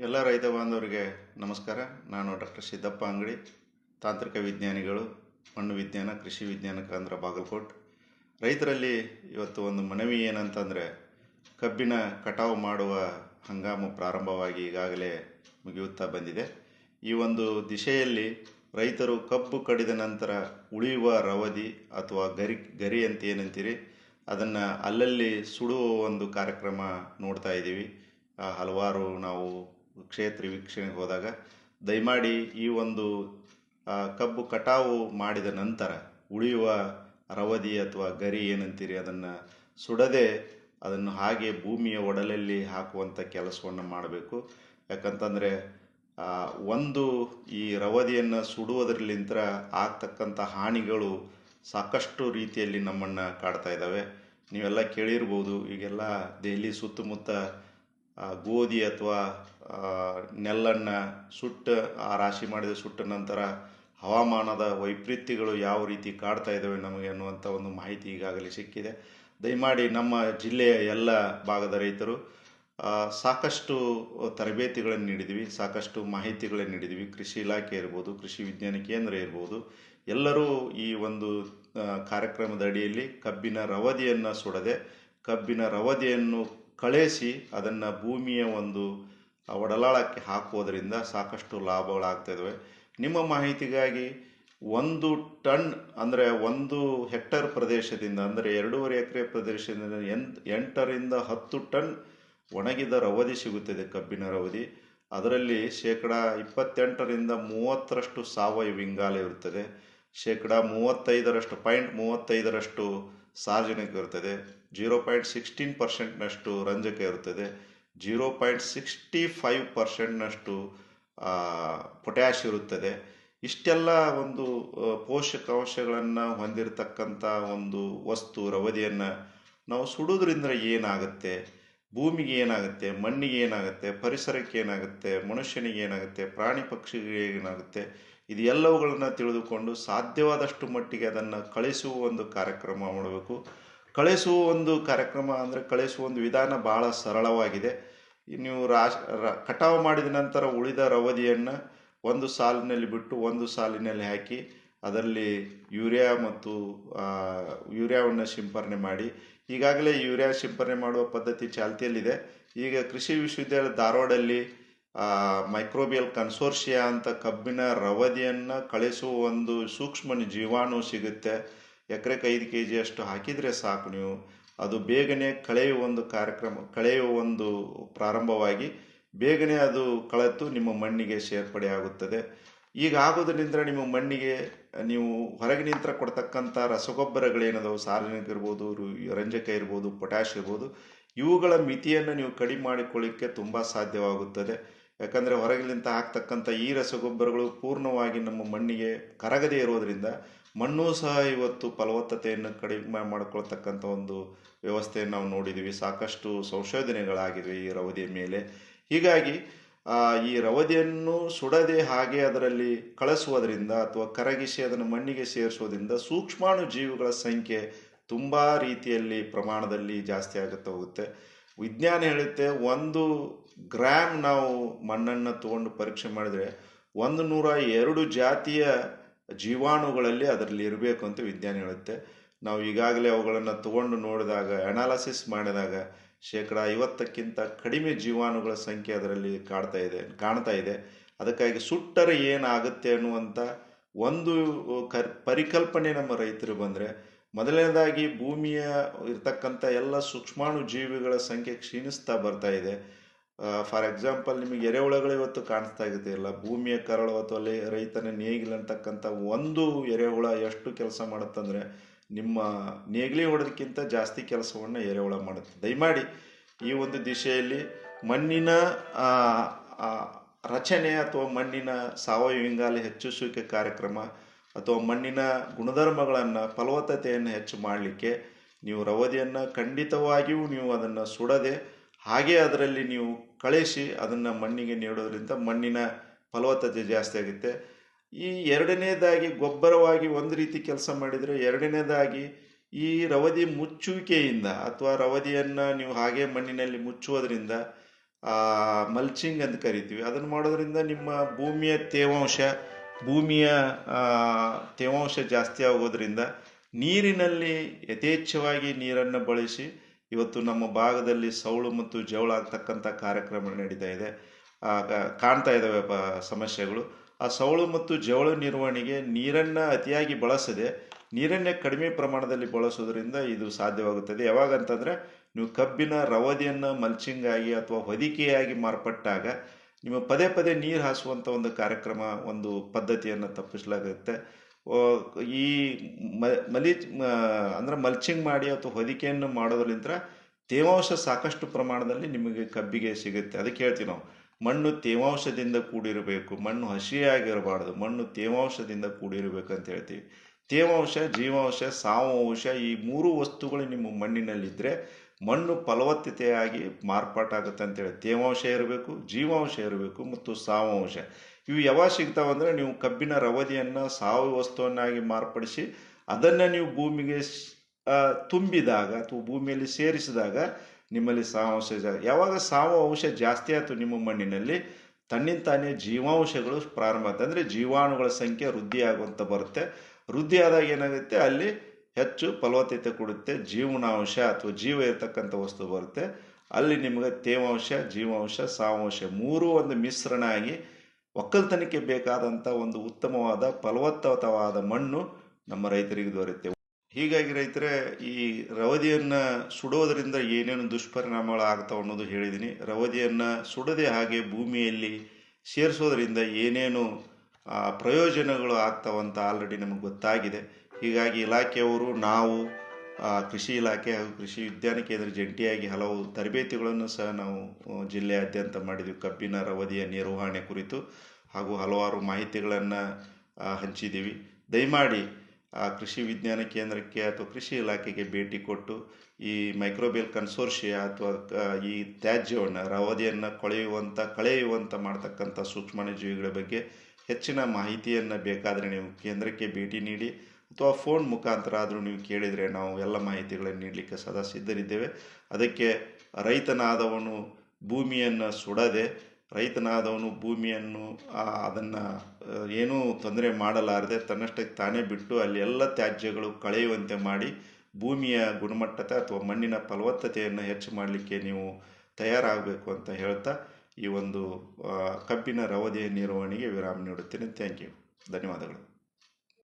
ಎಲ್ಲ ರೈತ ಬಾಂಧವರಿಗೆ ನಮಸ್ಕಾರ. ನಾನು ಡಾಕ್ಟರ್ ಸಿದ್ದಪ್ಪ ಅಂಗಡಿ, ತಾಂತ್ರಿಕ ವಿಜ್ಞಾನಿಗಳು, ಮಣ್ಣು ವಿಜ್ಞಾನ, ಕೃಷಿ ವಿಜ್ಞಾನ ಕೇಂದ್ರ ಬಾಗಲಕೋಟ್. ರೈತರಲ್ಲಿ ಇವತ್ತು ಒಂದು ಮನವಿ ಏನಂತಂದರೆ, ಕಬ್ಬಿನ ಕಟಾವು ಮಾಡುವ ಹಂಗಾಮು ಪ್ರಾರಂಭವಾಗಿ ಈಗಾಗಲೇ ಮುಗಿಯುತ್ತಾ ಬಂದಿದೆ. ಈ ಒಂದು ದಿಶೆಯಲ್ಲಿ ರೈತರು ಕಬ್ಬು ಕಡಿದ ನಂತರ ಉಳಿಯುವ ರವದಿ ಅಥವಾ ಗರಿ ಗರಿ ಅಂತ ಏನಂತೀರಿ ಅದನ್ನು ಅಲ್ಲಲ್ಲಿ ಸುಡುವ ಒಂದು ಕಾರ್ಯಕ್ರಮ ನೋಡ್ತಾ ಇದ್ದೀವಿ. ಹಲವಾರು ನಾವು ಕ್ಷೇತ್ರ ವೀಕ್ಷಣೆಗೆ ಹೋದಾಗ, ದಯಮಾಡಿ ಈ ಒಂದು ಕಬ್ಬು ಕಟಾವು ಮಾಡಿದ ನಂತರ ಉಳಿಯುವ ರವದಿ ಅಥವಾ ಗರಿ ಏನಂತೀರಿ, ಅದನ್ನು ಸುಡದೆ ಅದನ್ನು ಹಾಗೆ ಭೂಮಿಯ ಒಡಲಲ್ಲಿ ಹಾಕುವಂಥ ಕೆಲಸವನ್ನು ಮಾಡಬೇಕು. ಯಾಕಂತಂದರೆ ಒಂದು ಈ ರವದಿಯನ್ನು ಸುಡುವುದರಲ್ಲಿಂತ ಆಗ್ತಕ್ಕಂಥ ಹಾನಿಗಳು ಸಾಕಷ್ಟು ರೀತಿಯಲ್ಲಿ ನಮ್ಮನ್ನು ಕಾಡ್ತಾ ಇದ್ದಾವೆ ನೀವೆಲ್ಲ ಕೇಳಿರ್ಬೋದು, ಈಗೆಲ್ಲ ದೆಹಲಿ ಸುತ್ತಮುತ್ತ ಗೋಧಿ ಅಥವಾ ನೆಲ್ಲನ್ನು ಸುಟ್ಟು, ಆ ರಾಶಿ ಮಾಡಿದ ಸುಟ್ಟ ನಂತರ ಹವಾಮಾನದ ವೈಪರೀತ್ಯಗಳು ಯಾವ ರೀತಿ ಕಾಡ್ತಾ ಇದ್ದಾವೆ ನಮಗೆ ಅನ್ನುವಂಥ ಒಂದು ಮಾಹಿತಿ ಈಗಾಗಲೇ ಸಿಕ್ಕಿದೆ. ದಯಮಾಡಿ ನಮ್ಮ ಜಿಲ್ಲೆಯ ಎಲ್ಲ ಭಾಗದ ರೈತರು ಸಾಕಷ್ಟು ತರಬೇತಿಗಳನ್ನು ನೀಡಿದ್ವಿ ಸಾಕಷ್ಟು ಮಾಹಿತಿಗಳನ್ನು ನೀಡಿದ್ವಿ ಕೃಷಿ ಇಲಾಖೆ ಇರ್ಬೋದು, ಕೃಷಿ ವಿಜ್ಞಾನ ಕೇಂದ್ರ ಇರ್ಬೋದು, ಎಲ್ಲರೂ ಈ ಒಂದು ಕಾರ್ಯಕ್ರಮದ ಅಡಿಯಲ್ಲಿ ಕಬ್ಬಿನ ರವದಿಯನ್ನು ಸುಡದೆ, ಕಬ್ಬಿನ ರವದಿಯನ್ನು ಕಳೆಸಿ ಅದನ್ನು ಭೂಮಿಯ ಒಂದು ಒಡಲಾಳಕ್ಕೆ ಹಾಕುವುದರಿಂದ ಸಾಕಷ್ಟು ಲಾಭಗಳಾಗ್ತಾಯಿದ್ದಾವೆ ನಿಮ್ಮ ಮಾಹಿತಿಗಾಗಿ ಒಂದು ಟನ್ ಅಂದರೆ ಒಂದು ಹೆಕ್ಟರ್ ಪ್ರದೇಶದಿಂದ ಅಂದರೆ ಎರಡೂವರೆ ಎಕರೆ ಪ್ರದೇಶದಿಂದ ಎಂಟು ಎಂಟರಿಂದ ಹತ್ತು ಟನ್ ಒಣಗಿದ ರವದಿ ಸಿಗುತ್ತದೆ, ಕಬ್ಬಿನ ರವದಿ. ಅದರಲ್ಲಿ ಶೇಕಡ ಇಪ್ಪತ್ತೆಂಟರಿಂದ ಮೂವತ್ತರಷ್ಟು ಸಾವಯವ ಇಂಗಾಲ ಇರುತ್ತದೆ. ಶೇಕಡ ಮೂವತ್ತೈದರಷ್ಟು, ಪಾಯಿಂಟ್ ಮೂವತ್ತೈದರಷ್ಟು ಸಾರ್ವಜನಿಕ ಇರುತ್ತದೆ. ಜೀರೋ ಪಾಯಿಂಟ್ ಸಿಕ್ಸ್ಟೀನ್ ಪರ್ಸೆಂಟ್ನಷ್ಟು ರಂಜಕ ಇರುತ್ತದೆ. ಜೀರೋ ಪಾಯಿಂಟ್ ಸಿಕ್ಸ್ಟಿ ಫೈವ್ ಪರ್ಸೆಂಟ್ನಷ್ಟು ಪೊಟ್ಯಾಶ್ ಇರುತ್ತದೆ. ಇಷ್ಟೆಲ್ಲ ಒಂದು ಪೋಷಕಾಂಶಗಳನ್ನು ಹೊಂದಿರತಕ್ಕಂಥ ಒಂದು ವಸ್ತು, ರವದಿಯನ್ನು ನಾವು ಸುಡೋದ್ರಿಂದ ಏನಾಗುತ್ತೆ? ಭೂಮಿಗೆ ಏನಾಗುತ್ತೆ? ಮಣ್ಣಿಗೆ ಏನಾಗುತ್ತೆ? ಪರಿಸರಕ್ಕೆ ಏನಾಗುತ್ತೆ? ಮನುಷ್ಯನಿಗೆ ಏನಾಗುತ್ತೆ? ಪ್ರಾಣಿ ಪಕ್ಷಿಗಳಿಗೆ ಏನಾಗುತ್ತೆ? ಇದು ಎಲ್ಲವುಗಳನ್ನು ತಿಳಿದುಕೊಂಡು ಸಾಧ್ಯವಾದಷ್ಟು ಮಟ್ಟಿಗೆ ಅದನ್ನು ಕಳಿಸುವ ಒಂದು ಕಾರ್ಯಕ್ರಮ ಮಾಡಬೇಕು. ಕಳಿಸುವ ಒಂದು ಕಾರ್ಯಕ್ರಮ ಅಂದರೆ ಕಳಿಸುವ ಒಂದು ವಿಧಾನ ಭಾಳ ಸರಳವಾಗಿದೆ. ನೀವು ರಾಶ್ ಕಟಾವು ಮಾಡಿದ ನಂತರ ಉಳಿದ ರವದಿಯನ್ನು ಒಂದು ಸಾಲಿನಲ್ಲಿ ಬಿಟ್ಟು ಒಂದು ಸಾಲಿನಲ್ಲಿ ಹಾಕಿ ಅದರಲ್ಲಿ ಯೂರಿಯಾ ಮತ್ತು ಯೂರಿಯಾವನ್ನು ಸಿಂಪರಣೆ ಮಾಡಿ. ಈಗಾಗಲೇ ಯೂರಿಯಾ ಸಿಂಪರಣೆ ಮಾಡುವ ಪದ್ಧತಿ ಚಾಲ್ತಿಯಲ್ಲಿದೆ. ಈಗ ಕೃಷಿ ವಿಶ್ವವಿದ್ಯಾಲಯ ಧಾರವಾಡಲ್ಲಿ ಮೈಕ್ರೋಬಿಯಲ್ ಕನ್ಸೋರ್ಷಿಯಾ ಅಂತ ಕಬ್ಬಿನ ರವದಿಯನ್ನು ಕಳಿಸುವ ಒಂದು ಸೂಕ್ಷ್ಮ ಜೀವಾಣು ಸಿಗುತ್ತೆ. ಎಕರೆಗೆ ಐದು ಕೆ ಜಿಯಷ್ಟು ಹಾಕಿದರೆ ಸಾಕು ನೀವು. ಅದು ಬೇಗನೆ ಕಳೆಯುವ ಒಂದು ಕಾರ್ಯಕ್ರಮ ಕಳೆಯುವ ಒಂದು ಪ್ರಾರಂಭವಾಗಿ ಬೇಗನೆ ಅದು ಕಳೆತು ನಿಮ್ಮ ಮಣ್ಣಿಗೆ ಸೇರ್ಪಡೆ ಆಗುತ್ತದೆ. ಈಗ ಆಗೋದ್ರಿಂದ ನಿಮ್ಮ ಮಣ್ಣಿಗೆ ನೀವು ಹೊರಗಿನಿಂದ ಕೊಡ್ತಕ್ಕಂಥ ರಸಗೊಬ್ಬರಗಳೇನದವು? ಸಾರ್ವಜನಿಕ ಇರ್ಬೋದು ರಂಜಕ ಇರ್ಬೋದು, ಪೊಟ್ಯಾಶ್ ಇರ್ಬೋದು, ಇವುಗಳ ಮಿತಿಯನ್ನು ನೀವು ಕಡಿಮೆ ಮಾಡಿಕೊಳ್ಳಿಕ್ಕೆ ತುಂಬ ಸಾಧ್ಯವಾಗುತ್ತದೆ. ಯಾಕಂದರೆ ಹೊರಗಿನಿಂದ ಹಾಕ್ತಕ್ಕಂಥ ಈ ರಸಗೊಬ್ಬರಗಳು ಪೂರ್ಣವಾಗಿ ನಮ್ಮ ಮಣ್ಣಿಗೆ ಕರಗದೇ ಇರೋದರಿಂದ ಮಣ್ಣು ಸಹ ಇವತ್ತು ಫಲವತ್ತತೆಯನ್ನು ಕಡಿಮೆ ಮಾಡಿಕೊಳ್ತಕ್ಕಂಥ ಒಂದು ವ್ಯವಸ್ಥೆಯನ್ನು ನಾವು ನೋಡಿದ್ದೀವಿ. ಸಾಕಷ್ಟು ಸಂಶೋಧನೆಗಳಾಗಿವೆ ಈ ರವದಿಯ ಮೇಲೆ. ಹೀಗಾಗಿ ಈ ರವದಿಯನ್ನು ಸುಡದೆ ಹಾಗೆ ಅದರಲ್ಲಿ ಕಳಿಸುವುದರಿಂದ ಅಥವಾ ಕರಗಿಸಿ ಅದನ್ನು ಮಣ್ಣಿಗೆ ಸೇರಿಸೋದ್ರಿಂದ ಸೂಕ್ಷ್ಮಾಣು ಜೀವಿಗಳ ಸಂಖ್ಯೆ ತುಂಬ ರೀತಿಯಲ್ಲಿ ಪ್ರಮಾಣದಲ್ಲಿ ಜಾಸ್ತಿ ಆಗುತ್ತಾ ಹೋಗುತ್ತೆ. ವಿಜ್ಞಾನ ಹೇಳುತ್ತೆ, ಒಂದು ಗ್ರಾಮ್ ನಾವು ಮಣ್ಣನ್ನು ತಗೊಂಡು ಪರೀಕ್ಷೆ ಮಾಡಿದರೆ ಒಂದು ನೂರ ಎರಡು ಜಾತಿಯ ಜೀವಾಣುಗಳಲ್ಲಿ ಅದರಲ್ಲಿ ಇರಬೇಕು ಅಂತ ವಿಜ್ಞಾನ ಹೇಳುತ್ತೆ. ನಾವು ಈಗಾಗಲೇ ಅವುಗಳನ್ನು ತಗೊಂಡು ನೋಡಿದಾಗ ಅನಾಲಿಸಿಸ್ ಮಾಡಿದಾಗ ಶೇಕಡ ಐವತ್ತಕ್ಕಿಂತ ಕಡಿಮೆ ಜೀವಾಣುಗಳ ಸಂಖ್ಯೆ ಅದರಲ್ಲಿ ಕಾಡ್ತಾ ಇದೆ, ಕಾಣ್ತಾ ಇದೆ. ಅದಕ್ಕಾಗಿ ಸುಟ್ಟರೆ ಏನಾಗುತ್ತೆ ಅನ್ನುವಂಥ ಒಂದು ಕರ್, ಪರಿಕಲ್ಪನೆ ನಮ್ಮ ರೈತರು ಬಂದರೆ, ಮೊದಲನೇದಾಗಿ ಭೂಮಿಯ ಇರ್ತಕ್ಕಂಥ ಎಲ್ಲ ಸೂಕ್ಷ್ಮಾಣು ಜೀವಿಗಳ ಸಂಖ್ಯೆ ಕ್ಷೀಣಿಸ್ತಾ ಬರ್ತಾ ಇದೆ. ಫಾರ್ ಎಕ್ಸಾಂಪಲ್ ನಿಮಗೆ ಎರೆಹುಳಗಳು ಇವತ್ತು ಕಾಣಿಸ್ತಾ ಇಲ್ಲ ಭೂಮಿಯ ಕರಳು ಅಥವಾ ರೈತನ ನೇಗಿಲು ಅಂತಕ್ಕಂಥ ಒಂದು ಎರೆಹುಳ ಎಷ್ಟು ಕೆಲಸ ಮಾಡುತ್ತಂದರೆ ನಿಮ್ಮ ನೇಗಿಲಿ ಹೊಡೆದಕ್ಕಿಂತ ಜಾಸ್ತಿ ಕೆಲಸವನ್ನು ಎರೆಹುಳ ಮಾಡುತ್ತೆ. ದಯಮಾಡಿ ಈ ಒಂದು ದಿಶೆಯಲ್ಲಿ ಮಣ್ಣಿನ ರಚನೆ ಅಥವಾ ಮಣ್ಣಿನ ಸಾವಯವ ಇಂಗಾಲ ಹೆಚ್ಚಿಸುವಿಕೆ ಕಾರ್ಯಕ್ರಮ ಅಥವಾ ಮಣ್ಣಿನ ಗುಣಧರ್ಮಗಳನ್ನು, ಫಲವತ್ತತೆಯನ್ನು ಹೆಚ್ಚು ಮಾಡಲಿಕ್ಕೆ ನೀವು ರವದಿಯನ್ನು ಖಂಡಿತವಾಗಿಯೂ ನೀವು ಅದನ್ನು ಸುಡದೆ ಹಾಗೆ ಅದರಲ್ಲಿ ನೀವು ಕಳಿಸಿ ಅದನ್ನು ಮಣ್ಣಿಗೆ ನೀಡೋದ್ರಿಂದ ಮಣ್ಣಿನ ಫಲವತ್ತತೆ ಜಾಸ್ತಿ ಆಗುತ್ತೆ. ಈ ಎರಡನೇದಾಗಿ ಗೊಬ್ಬರವಾಗಿ ಒಂದು ರೀತಿ ಕೆಲಸ ಮಾಡಿದರೆ ಎರಡನೇದಾಗಿ ಈ ರವದಿ ಮುಚ್ಚುವಿಕೆಯಿಂದ ಅಥವಾ ರವದಿಯನ್ನು ನೀವು ಹಾಗೆ ಮಣ್ಣಿನಲ್ಲಿ ಮುಚ್ಚುವುದರಿಂದ ಮಲ್ಚಿಂಗ್ ಅಂತ ಕರಿತೀವಿ. ಅದನ್ನು ಮಾಡೋದ್ರಿಂದ ನಿಮ್ಮ ಭೂಮಿಯ ತೇವಾಂಶ ಭೂಮಿಯ ತೇವಾಂಶ ಜಾಸ್ತಿ ಆಗೋದ್ರಿಂದ ನೀರಿನಲ್ಲಿ ಯಥೇಚ್ಛವಾಗಿ ನೀರನ್ನು ಬಳಸಿ ಇವತ್ತು ನಮ್ಮ ಭಾಗದಲ್ಲಿ ಸೌಳು ಮತ್ತು ಜವಳ ಅಂತಕ್ಕಂಥ ಕಾರ್ಯಕ್ರಮ ನಡೀತಾ ಇದೆ. ಕಾಣ್ತಾ ಇದ್ದಾವೆ ಸಮಸ್ಯೆಗಳು. ಆ ಸೌಳು ಮತ್ತು ಜವಳ ನಿರ್ವಹಣೆಗೆ ನೀರನ್ನು ಅತಿಯಾಗಿ ಬಳಸದೆ, ನೀರನ್ನೇ ಕಡಿಮೆ ಪ್ರಮಾಣದಲ್ಲಿ ಬಳಸೋದ್ರಿಂದ ಇದು ಸಾಧ್ಯವಾಗುತ್ತದೆ. ಯಾವಾಗ ಅಂತಂದರೆ ನೀವು ಕಬ್ಬಿನ ರವದಿಯನ್ನು ಮಲ್ಚಿಂಗ್ ಆಗಿ ಅಥವಾ ಹೊದಿಕೆಯಾಗಿ ಮಾರ್ಪಟ್ಟಾಗ ನಿಮ್ಮ ಪದೇ ಪದೇ ನೀರು ಹಾಸುವಂಥ ಒಂದು ಕಾರ್ಯಕ್ರಮ, ಒಂದು ಪದ್ಧತಿಯನ್ನು ತಪ್ಪಿಸಲಾಗುತ್ತೆ. ಈ ಮಲಿ ಅಂದ್ರೆ ಮಲ್ಚಿಂಗ್ ಮಾಡಿ ಅಥವಾ ಹೊದಿಕೆಯನ್ನು ಮಾಡೋದ್ರಿಂದ ತೇವಾಂಶ ಸಾಕಷ್ಟು ಪ್ರಮಾಣದಲ್ಲಿ ನಿಮಗೆ ಕಬ್ಬಿಗೆ ಸಿಗುತ್ತೆ. ಅದಕ್ಕೆ ಹೇಳ್ತೀವಿ ನಾವು. ಮಣ್ಣು ತೇವಾಂಶದಿಂದ ಕೂಡಿರಬೇಕು. ಮಣ್ಣು ಹಸಿಯಾಗಿರಬಾರ್ದು. ಮಣ್ಣು ತೇವಾಂಶದಿಂದ ಕೂಡಿರಬೇಕು ಅಂತ ಹೇಳ್ತೀವಿ. ತೇವಾಂಶ, ಜೀವಾಂಶ, ಸಾವಾಂಶ ಈ ಮೂರು ವಸ್ತುಗಳು ನಿಮ್ಮ ಮಣ್ಣಿನಲ್ಲಿದ್ದರೆ ಮಣ್ಣು ಫಲವತ್ತತೆಯಾಗಿ ಮಾರ್ಪಾಟಾಗುತ್ತೆ ಅಂತೇಳಿ ತೇವಾಂಶ ಇರಬೇಕು, ಜೀವಾಂಶ ಇರಬೇಕು ಮತ್ತು ಸಾವಾಂಶ. ಇವು ಯಾವಾಗ ಸಿಗ್ತಾವಂದ್ರೆ ನೀವು ಕಬ್ಬಿನ ರವದಿಯನ್ನು ಸಾವು ವಸ್ತುವನ್ನಾಗಿ ಮಾರ್ಪಡಿಸಿ ಅದನ್ನು ನೀವು ಭೂಮಿಗೆ ತುಂಬಿದಾಗ ಅಥವಾ ಭೂಮಿಯಲ್ಲಿ ಸೇರಿಸಿದಾಗ ನಿಮ್ಮಲ್ಲಿ ಸಾವಾಂಶ ಯಾವಾಗ ಸಾವಾಂಶ ಜಾಸ್ತಿ ಆಯಿತು ನಿಮ್ಮ ಮಣ್ಣಿನಲ್ಲಿ ತನ್ನಿಂದ ತಾನೇ ಜೀವಾಂಶಗಳು ಪ್ರಾರಂಭ ಆಗುತ್ತೆ. ಅಂದರೆ ಜೀವಾಣುಗಳ ಸಂಖ್ಯೆ ವೃದ್ಧಿ ಆಗುವಂತ ಬರುತ್ತೆ. ವೃದ್ಧಿ ಆದಾಗ ಏನಾಗುತ್ತೆ? ಅಲ್ಲಿ ಹೆಚ್ಚು ಫಲವತ್ತತೆ ಕೊಡುತ್ತೆ. ಜೀವನಾಂಶ ಅಥವಾ ಜೀವ ಇರತಕ್ಕಂಥ ವಸ್ತು ಬರುತ್ತೆ. ಅಲ್ಲಿ ನಿಮಗೆ ತೇವಾಂಶ, ಜೀವಾಂಶ ಸಾವಾಂಶ ಮೂರೂ ಒಂದು ಮಿಶ್ರಣ ಆಗಿ ಒಕ್ಕಲ್ತನಕ್ಕೆ ಬೇಕಾದಂಥ ಒಂದು ಉತ್ತಮವಾದ, ಫಲವತ್ತವಾದ ಮಣ್ಣು ನಮ್ಮ ರೈತರಿಗೆ ದೊರೆಯುತ್ತೆ. ಹೀಗಾಗಿ ರೈತರೇ, ಈ ರವದಿಯನ್ನು ಸುಡೋದರಿಂದ ಏನೇನು ದುಷ್ಪರಿಣಾಮಗಳು ಆಗ್ತಾವೆ ಅನ್ನೋದು ಹೇಳಿದ್ದೀನಿ ರವದಿಯನ್ನು ಸುಡದೆ ಹಾಗೆ ಭೂಮಿಯಲ್ಲಿ ಸೇರಿಸೋದ್ರಿಂದ ಏನೇನು ಪ್ರಯೋಜನಗಳು ಆಗ್ತಾವಂತ ಆಲ್ರೆಡಿ ನಮಗೆ ಗೊತ್ತಾಗಿದೆ. ಹೀಗಾಗಿ ಇಲಾಖೆಯವರು, ನಾವು ಕೃಷಿ ಇಲಾಖೆ ಹಾಗೂ ಕೃಷಿ ವಿಜ್ಞಾನ ಕೇಂದ್ರ ಜಂಟಿಯಾಗಿ ಹಲವು ತರಬೇತಿಗಳನ್ನು ಸಹ ನಾವು ಜಿಲ್ಲೆಯಾದ್ಯಂತ ಮಾಡಿದ್ವಿ. ಕಬ್ಬಿನ ರವದಿಯ ನಿರ್ವಹಣೆ ಕುರಿತು ಹಾಗೂ ಹಲವಾರು ಮಾಹಿತಿಗಳನ್ನು ಹಂಚಿದ್ದೀವಿ ದಯಮಾಡಿ ಆ, ಕೃಷಿ ವಿಜ್ಞಾನ ಕೇಂದ್ರಕ್ಕೆ ಅಥವಾ ಕೃಷಿ ಇಲಾಖೆಗೆ ಭೇಟಿ ಕೊಟ್ಟು ಈ ಮೈಕ್ರೋಬೇಲ್ ಕನ್ಸೋರ್ಷಿಯ ಅಥವಾ ಈ ತ್ಯಾಜ್ಯವನ್ನು ರವದಿಯನ್ನು ಕೊಳೆಯುವಂಥ ಕಳೆಯುವಂಥ ಮಾಡ್ತಕ್ಕಂಥ ಸೂಕ್ಷ್ಮಾಣುಜೀವಿಗಳ ಬಗ್ಗೆ ಹೆಚ್ಚಿನ ಮಾಹಿತಿಯನ್ನು ಬೇಕಾದರೆ ನೀವು ಕೇಂದ್ರಕ್ಕೆ ಭೇಟಿ ನೀಡಿ. ಅಥವಾ ಫೋನ್ ಮುಖಾಂತರ ಆದರೂ ನೀವು ಕೇಳಿದರೆ ನಾವು ಎಲ್ಲ ಮಾಹಿತಿಗಳನ್ನು ನೀಡಲಿಕ್ಕೆ ಸದಾ ಸಿದ್ಧರಿದ್ದೇವೆ. ಅದಕ್ಕೆ ರೈತನಾದವನು ಭೂಮಿಯನ್ನು ಸುಡದೆ, ರೈತನಾದವನು ಭೂಮಿಯನ್ನು ಅದನ್ನು ಏನೂ ತೊಂದರೆ ಮಾಡಲಾರದೆ ತನ್ನಷ್ಟಕ್ಕೆ ತಾನೇ ಬಿಟ್ಟು ಅಲ್ಲಿ ಎಲ್ಲ ತ್ಯಾಜ್ಯಗಳು ಕಳೆಯುವಂತೆ ಮಾಡಿ ಭೂಮಿಯ ಗುಣಮಟ್ಟತೆ ಅಥವಾ ಮಣ್ಣಿನ ಫಲವತ್ತತೆಯನ್ನು ಹೆಚ್ಚು ಮಾಡಲಿಕ್ಕೆ ನೀವು ತಯಾರಾಗಬೇಕು ಅಂತ ಹೇಳ್ತಾ ಈ ಒಂದು ಕಬ್ಬಿನ ರವದಿಯ ನಿರ್ವಹಣೆಗೆ ವಿರಾಮ ನೀಡುತ್ತೇನೆ. ಥ್ಯಾಂಕ್ ಯು ಧನ್ಯವಾದಗಳು.